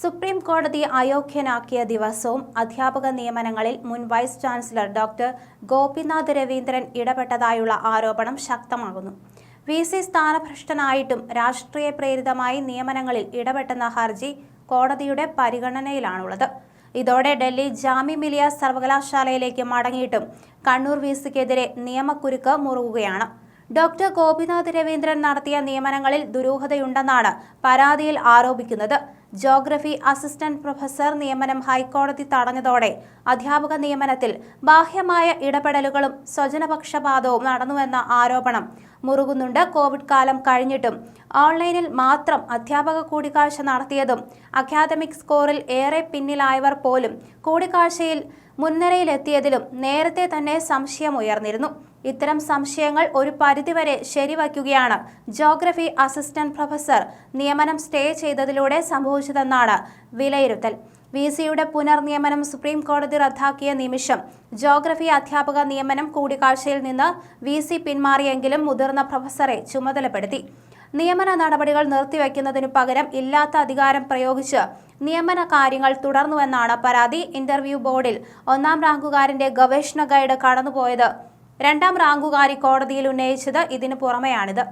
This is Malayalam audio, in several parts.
സുപ്രീം കോടതി അയോഗ്യനാക്കിയ ദിവസവും അധ്യാപക നിയമനങ്ങളിൽ മുൻ vice chancellor doctor Gopinath Raveendran ഇടപെട്ടതായുള്ള ആരോപണം ശക്തമാകുന്നു. വി സി സ്ഥാനഭ്രഷ്ടനായിട്ടും രാഷ്ട്രീയ പ്രേരിതമായി നിയമനങ്ങളിൽ ഇടപെട്ടെന്ന ഹർജി കോടതിയുടെ പരിഗണനയിലാണുള്ളത്. ഇതോടെ ഡൽഹി ജാമി മിലിയ സർവകലാശാലയിലേക്ക് മടങ്ങിയിട്ടും കണ്ണൂർ വി സിക്കെതിരെ നിയമക്കുരുക്ക് മുറുകുകയാണ്. ഡോക്ടർ ഗോപിനാഥ് രവീന്ദ്രൻ നടത്തിയ നിയമനങ്ങളിൽ ദുരൂഹതയുണ്ടെന്നാണ് പരാതിയിൽ ആരോപിക്കുന്നത്. ജോഗ്രഫി അസിസ്റ്റന്റ് പ്രൊഫസർ നിയമനം ഹൈക്കോടതി തടഞ്ഞതോടെ അധ്യാപക നിയമനത്തിൽ ബാഹ്യമായ ഇടപെടലുകളും സ്വജനപക്ഷപാതവും നടന്നുവെന്ന ആരോപണം മുറുകുന്നുണ്ട് കോവിഡ് കാലം കഴിഞ്ഞിട്ടും. ഓൺലൈനിൽ മാത്രം അധ്യാപക കൂടിക്കാഴ്ച നടത്തിയതും അക്കാദമിക് സ്കോറിൽ ഏറെ പിന്നിലായവർ പോലും കൂടിക്കാഴ്ചയിൽ മുൻനിരയിലെത്തിയതിലും നേരത്തെ തന്നെ സംശയമുയർന്നിരുന്നു ഇത്തരം സംശയങ്ങൾ ഒരു പരിധിവരെ ശരിവയ്ക്കുകയാണ്. ജോഗ്രഫി അസിസ്റ്റന്റ് പ്രൊഫസർ നിയമനം സ്റ്റേ ചെയ്തതിലൂടെ സംഭവിച്ചതെന്നാണ് വിലയിരുത്തൽ. വി സിയുടെ പുനർനിയമനം സുപ്രീം കോടതി റദ്ദാക്കിയ നിമിഷം ജോഗ്രഫി അധ്യാപക നിയമനം കൂടിക്കാഴ്ചയിൽ നിന്ന് വി സി പിന്മാറിയെങ്കിലും മുതിർന്ന പ്രൊഫസറെ ചുമതലപ്പെടുത്തി. നിയമന നടപടികൾ നിർത്തിവെക്കുന്നതിനു പകരം ഇല്ലാത്ത അധികാരം പ്രയോഗിച്ച് നിയമന കാര്യങ്ങൾ തുടർന്നുവെന്നാണ് പരാതി. ഇന്റർവ്യൂ ബോർഡിൽ ഒന്നാം റാങ്കുകാരന്റെ ഗവേഷണ ഗൈഡ് കടന്നുപോയത് രണ്ടാം റാങ്കുകാരി കോടതിയിൽ ഉന്നയിച്ചത് ഇതിനു പുറമെയാണിത്.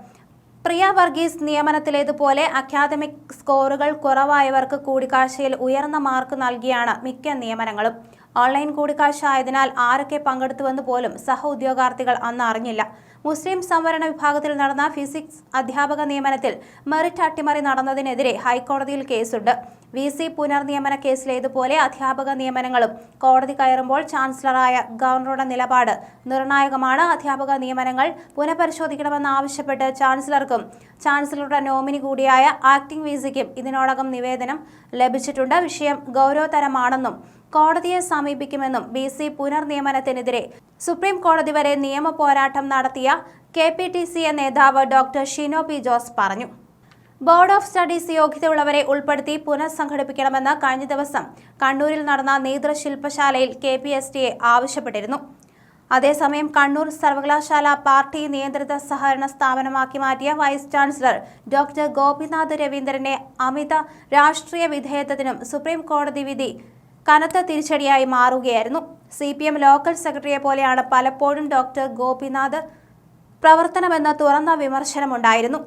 പ്രിയ വർഗീസ് നിയമനത്തിലേതുപോലെ അക്കാദമിക് സ്കോറുകൾ കുറവായവർക്ക് കൂടിക്കാഴ്ചയിൽ ഉയർന്ന മാർക്ക് നൽകിയാണ് മിക്ക നിയമനങ്ങളും. ഓൺലൈൻ കൂടിക്കാഴ്ച ആയതിനാൽ ആരൊക്കെ പങ്കെടുത്തുവെന്ന് പോലും സഹ ഉദ്യോഗാർത്ഥികൾ അന്ന് അറിഞ്ഞില്ല. മുസ്ലിം സംവരണ വിഭാഗത്തിൽ നടന്ന ഫിസിക്സ് അധ്യാപക നിയമനത്തിൽ മെറിറ്റ് അട്ടിമറി നടന്നതിനെതിരെ ഹൈക്കോടതിയിൽ കേസുണ്ട്. വി സി പുനർനിയമന കേസിലേതുപോലെ അധ്യാപക നിയമനങ്ങളും കോടതി കയറുമ്പോൾ ചാൻസലറായ ഗവർണറുടെ നിലപാട് നിർണായകമാണ്. അധ്യാപക നിയമനങ്ങൾ പുനഃപരിശോധിക്കണമെന്നാവശ്യപ്പെട്ട് ചാൻസലർക്കും ചാൻസലറുടെ നോമിനി കൂടിയായ ആക്ടിംഗ് വി സിക്കും ഇതിനോടകം നിവേദനം ലഭിച്ചിട്ടുണ്ട്. വിഷയം ഗൗരവതരമാണെന്നും കോടതിയെ സമീപിക്കുമെന്നും ബി സി പുനർനിയമനത്തിനെതിരെ സുപ്രീം കോടതി വരെ നിയമ പോരാട്ടം നടത്തിയ K P T C A നേതാവ് ഡോക്ടർ ഷിനോ പി ജോസ് പറഞ്ഞു. ബോർഡ് ഓഫ് സ്റ്റഡീസ് യോഗ്യതയുള്ളവരെ ഉൾപ്പെടുത്തി പുനഃസംഘടിപ്പിക്കണമെന്ന് കഴിഞ്ഞ ദിവസം കണ്ണൂരിൽ നടന്ന നേതൃശില്പശാലയിൽ K P S T A ആവശ്യപ്പെട്ടിരുന്നു. അതേസമയം കണ്ണൂർ സർവകലാശാല പാർട്ടി നിയന്ത്രിത സഹകരണ സ്ഥാപനമാക്കി മാറ്റിയ വൈസ് ചാൻസലർ ഡോക്ടർ ഗോപിനാഥ് രവീന്ദ്രനെ അമിത രാഷ്ട്രീയ വിധേയത്വത്തിനും സുപ്രീം കോടതി വിധി കനത്ത തിരിച്ചടിയായി മാറുകയായിരുന്നു. സി ലോക്കൽ സെക്രട്ടറിയെ പോലെയാണ് പലപ്പോഴും ഡോക്ടർ ഗോപിനാഥ് പ്രവർത്തനമെന്ന തുറന്ന വിമർശനമുണ്ടായിരുന്നു.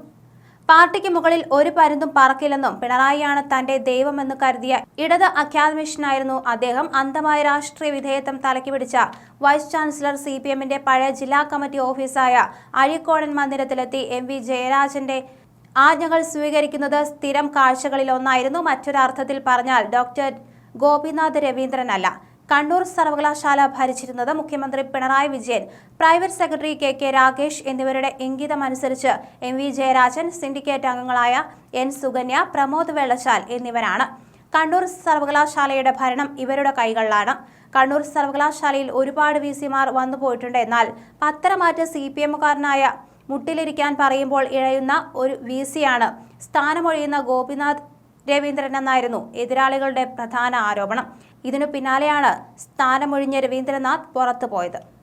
പാർട്ടിക്ക് മുകളിൽ ഒരു പരുന്തും പറക്കില്ലെന്നും പിണറായിയാണ് തന്റെ ദൈവമെന്ന് കരുതിയ ഇടത് അക്കാദമിഷ്യനായിരുന്നു അദ്ദേഹം. അന്ധമായ രാഷ്ട്രീയ വിധേയത്വം തലക്കി പിടിച്ച വൈസ് ചാൻസലർ സി പി എമ്മിന്റെ പഴയ ജില്ലാ കമ്മിറ്റി ഓഫീസായ അഴീക്കോടൻ മന്ദിരത്തിലെത്തി എം വി ജയരാജന്റെ ആജ്ഞകൾ സ്വീകരിക്കുന്നത് സ്ഥിരം കാഴ്ചകളിലൊന്നായിരുന്നു മറ്റൊരർത്ഥത്തിൽ പറഞ്ഞാൽ ഡോക്ടർ ഗോപിനാഥ് രവീന്ദ്രനല്ല. കണ്ണൂർ സർവകലാശാല ഭരിച്ചിരുന്നത് മുഖ്യമന്ത്രി Pinarayi Vijayan private secretary K K Rakesh എന്നിവരുടെ ഇംഗിതമനുസരിച്ച് എം വി ജയരാജൻ സിൻഡിക്കേറ്റ് അംഗങ്ങളായ എൻ സുകന്യ പ്രമോദ് വെള്ളച്ചാൽ എന്നിവരാണ്. കണ്ണൂർ സർവകലാശാലയുടെ ഭരണം ഇവരുടെ കൈകളിലാണ്. കണ്ണൂർ സർവകലാശാലയിൽ ഒരുപാട് വി സിമാർ വന്നു പോയിട്ടുണ്ട്. എന്നാൽ പത്തരമാറ്റ സി പി എമ്മുകാരനായ മുട്ടിലിരിക്കാൻ പറയുമ്പോൾ ഇഴയുന്ന ഒരു വി സിയാണ് സ്ഥാനമൊഴിയുന്ന ഗോപിനാഥ് രവീന്ദ്രൻ എന്നായിരുന്നു എതിരാളികളുടെ പ്രധാന ആരോപണം. ഇതിനു പിന്നാലെയാണ് സ്ഥാനമൊഴിഞ്ഞ രവീന്ദ്രനാഥ് പുറത്തുപോയത്.